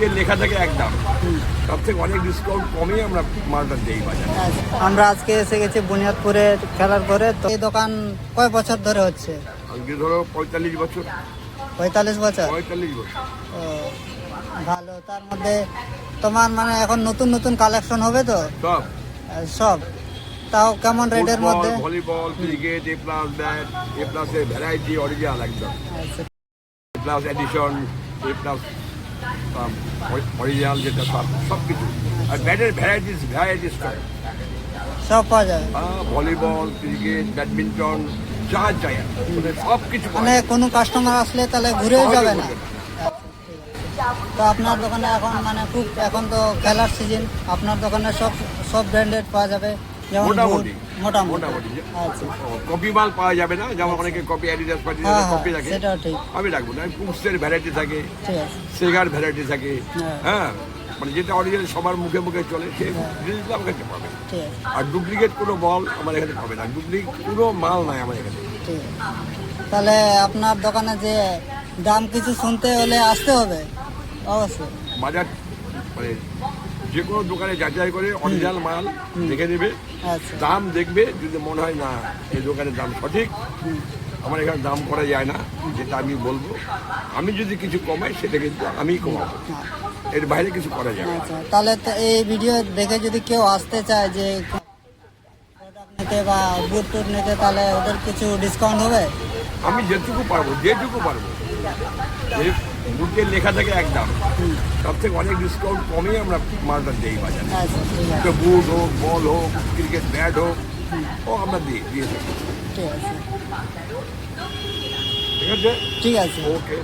বুকে লেখা থাকে একদম তার থেকে অনেক ডিসকাউন্ট কমেই আমরা মালটা দিই বাজারে। আমরা আজকে এসে গেছি বুনিয়াদপুরে খেলার পরে তো এই দোকান কয় বছর ধরে হচ্ছে? আজকে ধরো পঁয়তাল্লিশ বছর। পঁয়তাল্লিশ বছর? পঁয়তাল্লিশ বছর। ভালো। তার মধ্যে তোমার মানে এখন নতুন নতুন কালেকশন হবে তো? সব। সব। তাও কেমন রেটের মধ্যে? Volleyball cricket A plus bat A প্লাসের ভ্যারাইটি অরিজিনাল একদম। A plus edition A plus original যেটা সব সব কিছু আর ব্যাটের ভ্যারাইটিস ভ্যারাইটিস সব। পাওয়া যাবে ভলিবল ক্রিকেট ব্যাডমিন্টন যা চাই। মানে সব কিছু মানে কোনো কাস্টমার আসলে তাহলে ঘুরেও যাবে না। তো আপনার দোকানে এখন মানে খুব এখন তো খেলার সিজন আপনার দোকানে সব সব ব্র্যান্ডেড পাওয়া যাবে। মোটামুটি। মোটামুটি। মোটামুটি। আচ্ছা। কপি মাল পাওয়া যাবে না যেমন অনেকে কপি অ্যাডিডাস হ্যাঁ হ্যাঁ কপি রাখে আমি রাখব না ভ্যারাইটি থাকে সেগার ভ্যারাইটি থাকে। হ্যাঁ। হ্যাঁ মানে যেটা অরিজিনাল সবার মুখে মুখে চলে সেই জিনিসগুলো আমার কাছে পাবে। আর ডুপ্লিকেট কোনো বল আমার এখানে পাবে না। ডুপ্লিকেট কোনো মাল নাই আমার এখানে। তাহলে আপনার দোকানে যে দাম কিছু শুনতে হলে আসতে হবে। অবশ্যই। বাজার মানে যে কোনো দোকানে যাচাই করে অরিজিনাল মাল দেখে নেবে। আচ্ছা। দাম দেখবে যদি মনে হয় না এই দোকানের দাম সঠিক আমার এখানে দাম করা যায় না যেটা আমি বলব। আমি যদি কিছু কমাই সেটা কিন্তু আমি কমাবো। হ্যাঁ। এর বাইরে কিছু করা যায় আচ্ছা তাহলে তো এই ভিডিও দেখে যদি কেউ আসতে চায় যে নিতে বা বুট টুট নিতে তাহলে ওদের কিছু ডিসকাউন্ট হবে? আমি যেটুকু পারব যেটুকু পারব। এই বুকে লেখা থাকে এক দাম। তার থেকে অনেক ডিসকাউন্ট কমেই আমরা মালটা দিই বাজারে। আচ্ছা তো বুট হোক বল হোক ক্রিকেট ব্যাট হোক ও আমরা দিই দিয়ে থাকি। ঠিক আছে। ঠিক আছে? ওকে